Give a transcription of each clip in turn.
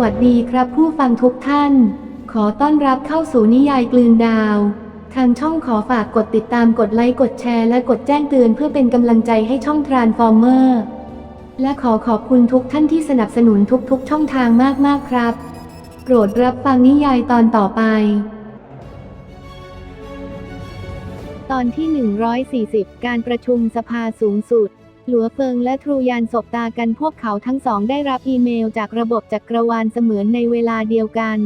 วัสดีครับผู้ฟังทุกท่าน ขอต้อนรับเข้าสู่นิยายกลืนดาว ทางช่องขอฝากกดติดตามกดไลค์กดแชร์และกดแจ้งเตือนเพื่อเป็นกำลังใจให้ช่องทรานฟอร์เมอร์และขอขอบคุณทุกท่านที่สนับสนุนทุกๆ ช่องทางมากๆครับ โปรดรับฟังนิยายตอนต่อไป ตอนที่ 140 การประชุมสภาสูงสุด หลัวเฟิงและทรูยานสบตากันพวกเขาทั้งสองได้รับอีเมลจากระบบจักรวาลเสมือนในเวลาเดียวกัน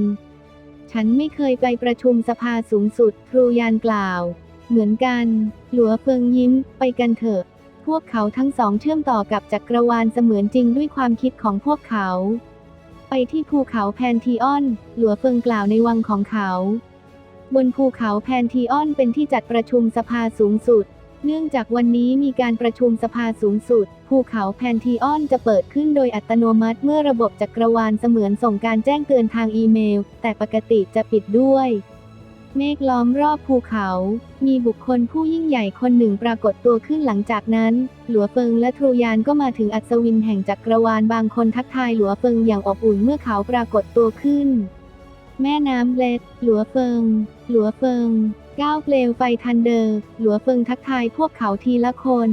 ฉันไม่เคยไปประชุมสภาสูงสุด ทรูยานกล่าว เหมือนกัน หลัวเฟิงยิ้ม ไปกันเถอะ พวกเขาทั้งสองเชื่อมต่อกับจักรวาลเสมือนจริงด้วยความคิดของพวกเขา ไปที่ภูเขาแพนทีออน หลัวเฟิงกล่าวในวังของเขา บนภูเขาแพนทีออนเป็นที่จัดประชุมสภาสูงสุด เนื่องจากวันนี้มีการประชุมสภาสูงสุด ภูเขาแพนทีออนจะเปิดขึ้นโดยอัตโนมัติเมื่อระบบจักรวาลเสมือนส่งการแจ้งเตือนทางอีเมล แต่ปกติจะปิดด้วย เมฆล้อมรอบภูเขา มีบุคคลผู้ยิ่งใหญ่คนหนึ่งปรากฏตัวขึ้นหลังจากนั้น หลัวเฟิงและทรูยานก็มาถึงอัศวินแห่งจักรวาลบางคนทักทายหลัวเฟิงอย่างอบอุ่นเมื่อเขาปรากฏตัวขึ้น แม่น้ำเล็ด หลัวเฟิง หลัวเฟิง ก้าวเปลวไฟทันเดอร์ หลัวเฟิงทักทายพวกเขาทีละคน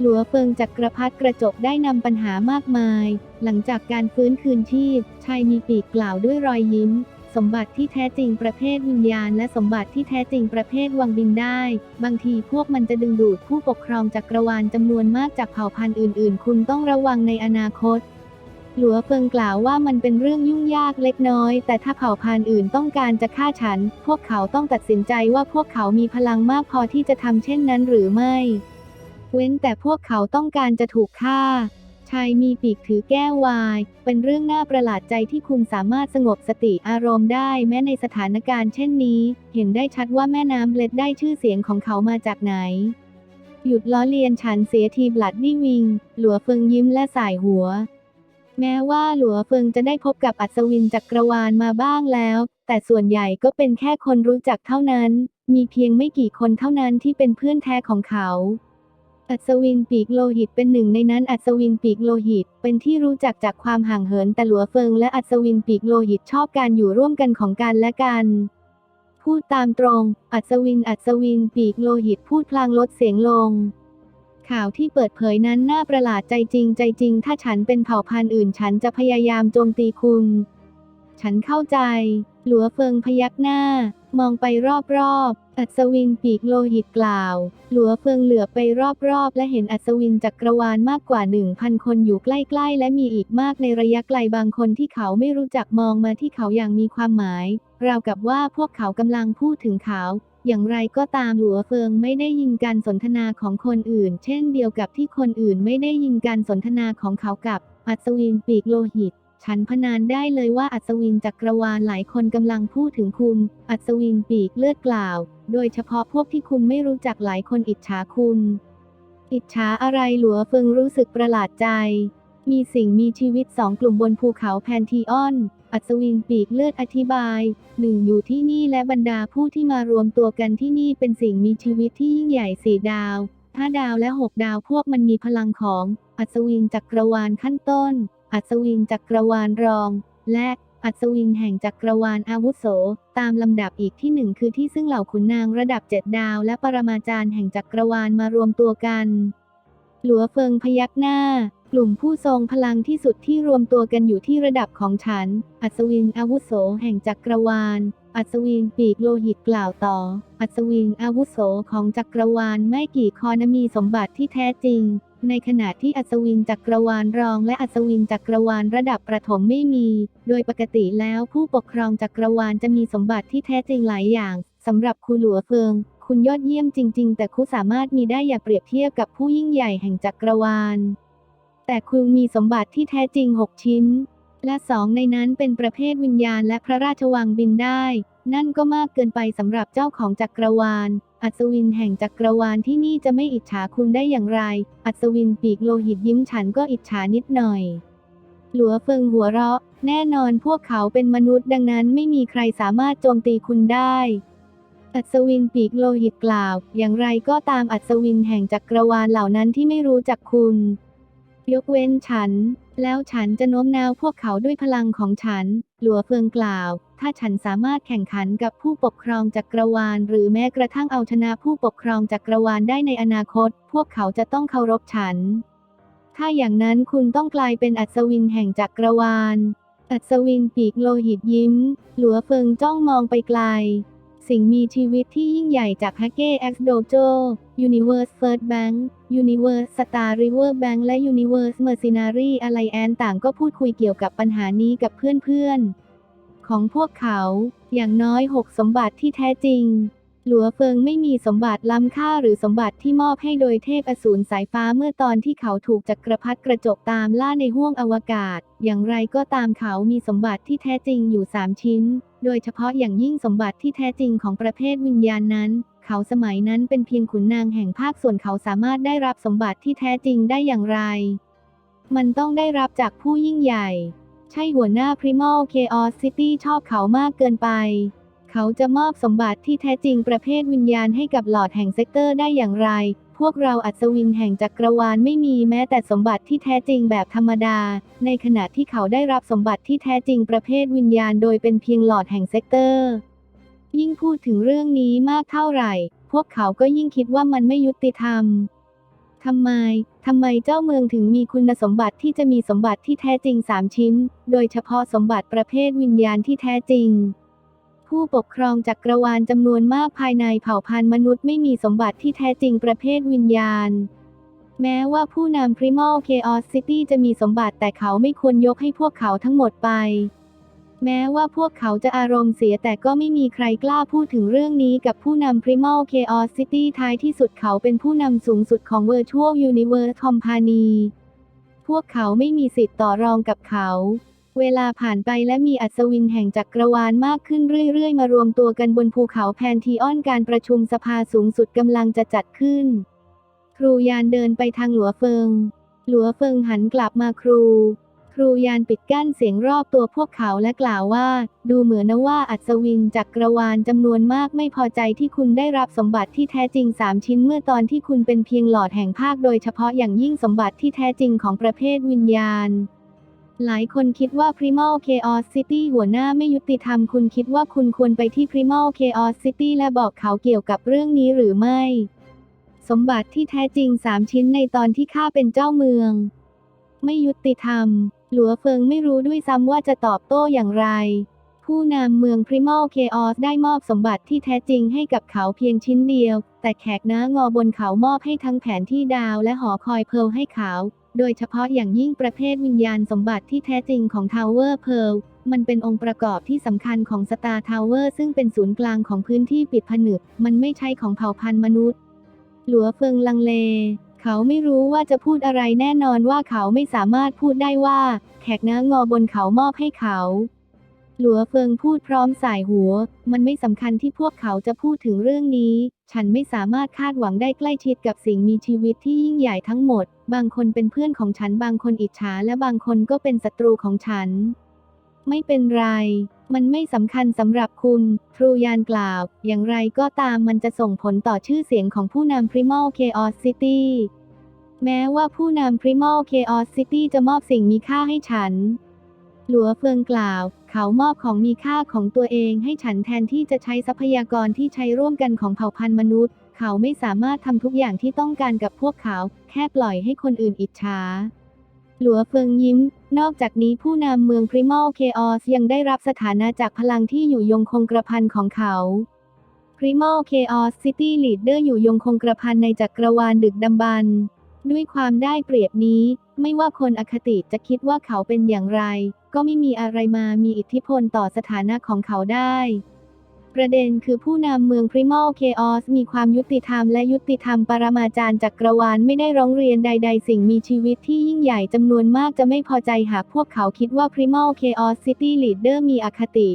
หลัวเฟิงจักรพรรดิกระจกได้นำปัญหามากมาย หลังจากการฟื้นคืนชีพ ชายมีปีกกล่าวด้วยรอยยิ้ม สมบัติที่แท้จริงประเภทวิญญาณ และสมบัติที่แท้จริงประเภทวังบินได้ บางทีพวกมันจะดึงดูดผู้ปกครองจักรวาลจำนวนมากจากเผ่าพันธุ์อื่น ๆ คุณต้องระวังในอนาคต หลัวเฟิงกล่าวว่ามันเป็นเรื่องยุ่งยากเล็กน้อย แต่ถ้าเผ่าพันธุ์อื่นต้องการจะฆ่าฉัน พวกเขาต้องตัดสินใจว่าพวกเขามีพลังมากพอที่จะทำเช่นนั้นหรือไม่ เว้นแต่พวกเขาต้องการจะถูกฆ่าชายมีปีกถือแก้ววาย เป็นเรื่องน่าประหลาดใจที่คุณสามารถสงบสติอารมณ์ได้แม้ในสถานการณ์เช่นนี้ เห็นได้ชัดว่าแม่น้ำเบลดได้ชื่อเสียงของเขามาจากไหน หยุดล้อเลียนฉันเสียทีบลัดนี่วิง หลัวเฟิงยิ้มและสายหัว แม้ว่าหลัวเฟิงจะได้พบกับอัศวินจักรวาลมาบ้างแล้ว แต่ส่วนใหญ่ก็เป็นแค่คนรู้จักเท่านั้น มีเพียงไม่กี่คนเท่านั้นที่เป็นเพื่อนแท้ของเขา อัศวินปีกโลหิตเป็นหนึ่งในนั้นอัศวินปีกโลหิต เป็นที่รู้จักจากความห่างเหินแต่หลัวเฟิงและอัศวินปีกโลหิตชอบการอยู่ร่วมกันของกันและกันพูดตามตรง อัศวิน อัศวิน ปีกโลหิตพูดพลางลดเสียงลง ข่าวที่เปิดเผยนั้นน่าประหลาดใจจริงใจจริง ถ้าฉันเป็นเผ่าพันธุ์อื่น ฉันจะพยายามโจมตีคุณ ฉันเข้าใจ หลัวเฟิงพยักหน้า มองไปรอบๆ อัศวินปีกโลหิตกล่าว หลัวเฟิงเหลือไปรอบๆ และเห็นอัศวินจักรวาลมากกว่าหนึ่งพันคนอยู่ใกล้ๆ และมีอีกมากในระยะไกลบางคนที่เขาไม่รู้จักมองมาที่เขาอย่างมีความหมาย ราวกับว่าพวกเขากำลังพูดถึงเขา อย่างไรก็ตามหลัวเฟิงไม่ได้ยินการสนทนาของคนอื่น เช่นเดียวกับที่คนอื่นไม่ได้ยินการสนทนาของเขากับอัศวินปีกโลหิต ฉันพนานได้เลยว่าอัศวินจักรวาลหลายคนกำลังพูดถึงคุณ อัศวินปีกเลือดกล่าว โดยเฉพาะพวกที่คุณไม่รู้จักหลายคนอิจฉาคุณ อิจฉาอะไรหลัวเฟิงรู้สึกประหลาดใจ มีสิ่งมีชีวิตสองกลุ่มบนภูเขาแพนทีออน อัศวินปีกเลือดอธิบายหนึ่งอยู่ที่นี่และบรรดาผู้ที่มารวมตัวกันที่นี่เป็นสิ่งมีชีวิตที่ยิ่งใหญ่สี่ดาวห้าดาวและหกดาวพวกมันมีพลังของ อัศวินจักรวาลขั้นต้น อัศวินจักรวาลรอง และอัศวินแห่งจักรวาลอาวุโส ตามลำดับอีกที่หนึ่งคือที่ซึ่งเหล่าขุนนางระดับเจ็ดดาว และปรมาจารย์แห่งจักรวาลมารวมตัวกัน หลัวเฟิงพยักหน้า กลุ่มผู้ทรงพลังที่สุดที่รวมตัวกันอยู่ที่ระดับของฉัน อัศวินอาวุโสแห่งจักรวาล อัศวินปีกโลหิตกล่าวต่อ อัศวินอาวุโสของจักรวาลไม่กี่คอนมีสมบัติที่แท้จริง ในขณะที่อัศวินจักรวาลรองและอัศวินจักรวาลระดับประถมไม่มี โดยปกติแล้วผู้ปกครองจักรวาลจะมีสมบัติที่แท้จริงหลายอย่างสำหรับคุณหลัวเฟิงคุณยอดเยี่ยมจริง ๆ แต่คุณสามารถมีได้อย่าเปรียบเทียบกับผู้ยิ่งใหญ่แห่งจักรวาล แต่คุณมีสมบัติที่แท้จริง 6 ชิ้น และสองในนั้นเป็นประเภทวิญญาณและพระราชวังบินได้ นั่นก็มากเกินไปสำหรับเจ้าของจักรวาล อัศวินแห่งจักรวาลที่นี่จะไม่อิจฉาคุณได้อย่างไร อัศวินปีกโลหิตยิ้มฉันก็อิจฉานิดหน่อย หลัวเฟิงหัวเราะ แน่นอนพวกเขาเป็นมนุษย์ดังนั้นไม่มีใครสามารถโจมตีคุณได้อัศวินปีกโลหิตกล่าว อย่างไรก็ตามอัศวินแห่งจักรวาลเหล่านั้นที่ไม่รู้จักคุณ ยกเว้นฉัน แล้วฉันจะโน้มน้าวพวกเขาด้วยพลังของฉัน หลัวเฟิงกล่าว ถ้าฉันสามารถแข่งขันกับผู้ปกครองจักกรวาล หรือแม้กระทั่งเอาชนะผู้ปกครองจักกรวาลได้ในอนาคต พวกเขาจะต้องเคารพฉัน ถ้าอย่างนั้นคุณต้องกลายเป็นอัศวินแห่งจักรวาล อัศวินปีกโลหิตยิ้ม หลัวเฟิงจ้องมองไปไกล สิ่งมีชีวิตที่ยิ่งใหญ่จากฮักเก้ X Dojo Universe First Bank Universe Star River Bank และ Universe Mercenary Alliance ต่างก็พูดคุยเกี่ยวกับปัญหานี้กับเพื่อนๆ ของพวกเขา อย่างน้อย 6 สมบัติที่แท้จริง หลัวเฟิงไม่มีสมบัติล้ำค่าหรือสมบัติที่มอบให้โดยเทพอสูรสายฟ้าเมื่อตอนที่เขาถูกจักรพรรดิกระจกตามล่าในห้วงอวกาศ อย่างไรก็ตามเขามีสมบัติที่แท้จริงอยู่ 3 ชิ้น โดยเฉพาะอย่างยิ่งสมบัติที่แท้จริงของประเภทวิญญาณนั้น เขาสมัยนั้นเป็นเพียงขุนนางแห่งภาคส่วนเขาสามารถได้รับสมบัติที่แท้จริงได้อย่างไร มันต้องได้รับจากผู้ยิ่งใหญ่ ใช่หัวหน้า Primal Chaos City ชอบเขามากเกินไป เขาจะมอบสมบัติที่แท้จริงประเภทวิญญาณให้กับหลอดแห่งเซกเตอร์ได้อย่างไร พวกเราอัศวินแห่งจักรวาลไม่มีแม้แต่สมบัติที่แท้จริงแบบธรรมดา ในขณะที่เขาได้รับสมบัติที่แท้จริงประเภทวิญญาณโดยเป็นเพียงหลอดแห่งเซกเตอร์ ยิ่งพูดถึงเรื่องนี้มากเท่าไหร่ พวกเขาก็ยิ่งคิดว่ามันไม่ยุติธรรมทำไม ทำไมเจ้าเมืองถึงมีคุณสมบัติที่จะมีสมบัติที่แท้จริง3ชิ้น โดยเฉพาะสมบัติประเภทวิญญาณที่แท้จริง ผู้ปกครองจักรวาลจำนวนมากภายในเผ่าพันธุ์มนุษย์ไม่มีสมบัติที่แท้จริงประเภทวิญญาณ แม้ว่าผู้นำ Primal Chaos City จะมีสมบัติแต่เขาไม่ควรยกให้พวกเขาทั้งหมดไป แม้ว่าพวกเขาจะอารมณ์เสียแต่ก็ไม่มีใครกล้าพูดถึงเรื่องนี้กับผู้นำ Primal Chaos City ท้ายที่สุดเขาเป็นผู้นำสูงสุดของ Virtual Universe Company พวกเขาไม่มีสิทธิ์ต่อรองกับเขา เวลาผ่านไปและมีอัศวินแห่งจักรวาลมากขึ้นเรื่อย ๆ มารวมตัวกันบนภูเขาแพนทีออนการประชุมสภาสูงสุดกำลังจะจัดขึ้น ครูยานเดินไปทางหลัวเฟิง หลัวเฟิงหันกลับมาครู ครูยานปิดกั้นเสียงรอบตัวพวกเขาและกล่าวว่า ดูเหมือนนะว่าอัศวินจักรวาลจำนวนมากไม่พอใจที่คุณได้รับสมบัติที่แท้จริง3ชิ้นเมื่อตอนที่คุณเป็นเพียงหลอดแห่งภาคโดยเฉพาะอย่างยิ่งสมบัติที่แท้จริงของประเภทวิญญาณ หลายคนคิดว่า Primal Chaos City หัวหน้าไม่ยุติธรรมคุณคิดว่าคุณควรไปที่ Primal Chaos City และบอกเขาเกี่ยวกับเรื่องนี้หรือไม่ สมบัติที่แท้จริง 3 ชิ้นในตอนที่ข้าเป็นเจ้าเมือง ไม่ยุติธรรม หลัวเฟิงไม่รู้ด้วยซ้ำว่าจะตอบโต้อย่างไร ผู้นำเมือง Primal Chaos ได้มอบสมบัติที่แท้จริงให้กับเขาเพียงชิ้นเดียว แต่แขกน้างอบนเขามอบให้ทั้งแผนที่ดาวและหอคอยเพร์ลให้เขา โดยเฉพาะอย่างยิ่งประเภทวิญญาณสมบัติที่แท้จริงของ Tower Pearl มันเป็นองค์ประกอบที่สำคัญของ Star Tower ซึ่งเป็นศูนย์กลางของพื้นที่ปิดผนึก มันไม่ใช่ของเผ่าพันธุ์มนุษย์ หลัวเฟิงลังเล เขาไม่รู้ว่าจะพูดอะไรแน่นอนว่าเขาไม่สามารถพูดได้ว่า แขกน้องอบนเขามอบให้เขา หลัวเฟิงพูดพร้อมสายหัว มันไม่สำคัญที่พวกเขาจะพูดถึงเรื่องนี้ ฉันไม่สามารถคาดหวังได้ใกล้ชิดกับสิ่งมีชีวิตที่ยิ่งใหญ่ทั้งหมด บางคนเป็นเพื่อนของฉัน บางคนอิจฉา และบางคนก็เป็นศัตรูของฉัน ไม่เป็นไร มันไม่สำคัญสำหรับคุณ ทรูยานกล่าว อย่างไรก็ตามมันจะส่งผลต่อชื่อเสียงของผู้นำ Primal Chaos City แม้ว่าผู้นำ Primal Chaos City จะมอบสิ่งมีค่าให้ฉัน หลัวเฟิงกล่าว เขามอบของมีค่าของตัวเองให้ฉันแทนที่จะใช้ทรัพยากรที่ใช้ร่วมกันของเผ่าพันธุ์มนุษย์ เขาไม่สามารถทำทุกอย่างที่ต้องการกับพวกเขา แค่ปล่อยให้คนอื่นอิจฉาหลัวเฟิงยิ้ม นอกจากนี้ผู้นำเมือง Primal Chaos ยังได้รับสถานะจากพลังที่อยู่ยงคงกระพันของเขา Primal Chaos City Leader อยู่ยงคงกระพันในจักรวาลดึกดำบรรพ์ด้วยความได้เปรียบนี้ ไม่ว่าคนอคติจะคิดว่าเขาเป็นอย่างไร ก็ไม่มีอะไรมามีอิทธิพลต่อสถานะของเขาได้ ประเด็นคือผู้นำเมือง Primal Chaos มีความยุติธรรมและยุติธรรมปรมาจารย์จักรวาลไม่ได้ร้องเรียนใด ๆ สิ่งมีชีวิตที่ยิ่งใหญ่จำนวนมากจะไม่พอใจหากพวกเขาคิดว่า Primal Chaos City Leader มีอคติ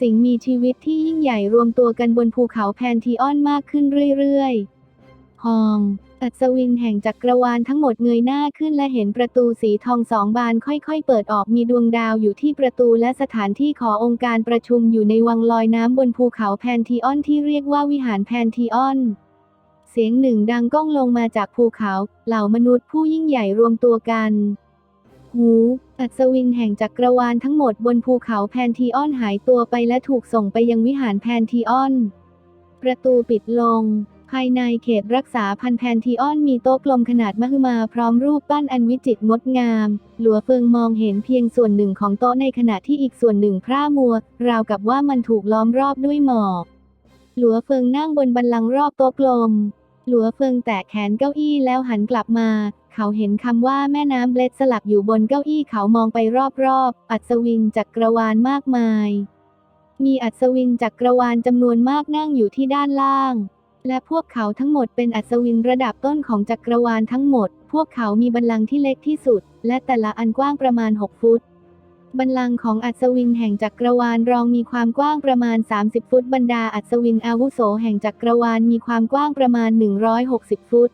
สิ่งมีชีวิตที่ยิ่งใหญ่รวมตัวกันบนภูเขาแพนทีออนมากขึ้นเรื่อยๆ ฮอง อัศวินแห่งจักรวาลทั้งหมดเงยหน้าขึ้นและเห็นประตูสีทองสองบานค่อยๆ เปิดออกมีดวงดาวอยู่ที่ประตูและสถานที่ขอองค์การประชุมอยู่ในวังลอยน้ำบนภูเขาแพนทีออนที่เรียกว่าวิหารแพนทีออนเสียงหนึ่งดังก้องลงมาจากภูเขา เหล่ามนุษย์ผู้ยิ่งใหญ่รวมตัวกัน หู อัศวินแห่งจักรวาลทั้งหมดบนภูเขาแพนทีออนหายตัวไปและถูกส่งไปยังวิหารแพนทีออน ประตูปิดลง ภายในเขตรักษาพันธุ์แพนทีออนมีโต๊ะกลมขนาดมหึมาพร้อมรูปปั้นอันวิจิตรงดงาม หลัวเฟิงมองเห็นเพียงส่วนหนึ่งของโต๊ะในขณะที่อีกส่วนหนึ่งพร่ามัว ราวกับว่ามันถูกล้อมรอบด้วยหมอก หลัวเฟิงนั่งบนบันลังรอบโต๊ะกลม หลัวเฟิงแตะแขนเก้าอี้แล้วหันกลับมา เขาเห็นคำว่าแม่น้ำเบลดสลักอยู่บนเก้าอี้เขามองไปรอบๆ อัศวินจักรวาลมากมาย มีอัศวินจักรวาลจำนวนมากนั่งอยู่ที่ด้านล่าง และพวกเขาทั้งหมดเป็นอัศวินระดับต้นของจักรวาลทั้งหมด พวกเขามีบัลลังก์ที่เล็กที่สุด และแต่ละอันกว้างประมาณ 6 ฟุต บัลลังก์ของอัศวินแห่งจักรวาลรองมีความกว้างประมาณ 30 ฟุต บรรดาอัศวินอาวุโสแห่งจักรวาลมีความกว้างประมาณ 160 ฟุต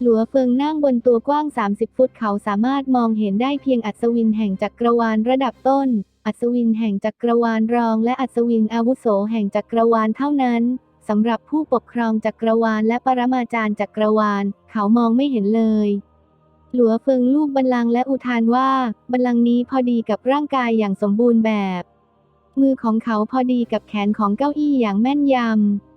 หลัวเฟิงนั่งบนตัวกว้าง 30 ฟุต เขาสามารถมองเห็นได้เพียงอัศวินแห่งจักรวาลระดับต้น อัศวินแห่งจักรวาลรอง และอัศวินอาวุโสแห่งจักรวาลเท่านั้น สำหรับผู้ปกครองจักรวาลและปรมาจารย์จักรวาล เขามองไม่เห็นเลย หลัวเฟิงลูกบัลลังก์และอุทานว่า บัลลังก์นี้พอดีกับร่างกายอย่างสมบูรณ์แบบ มือของเขาพอดีกับแขนของเก้าอี้อย่างแม่นยำ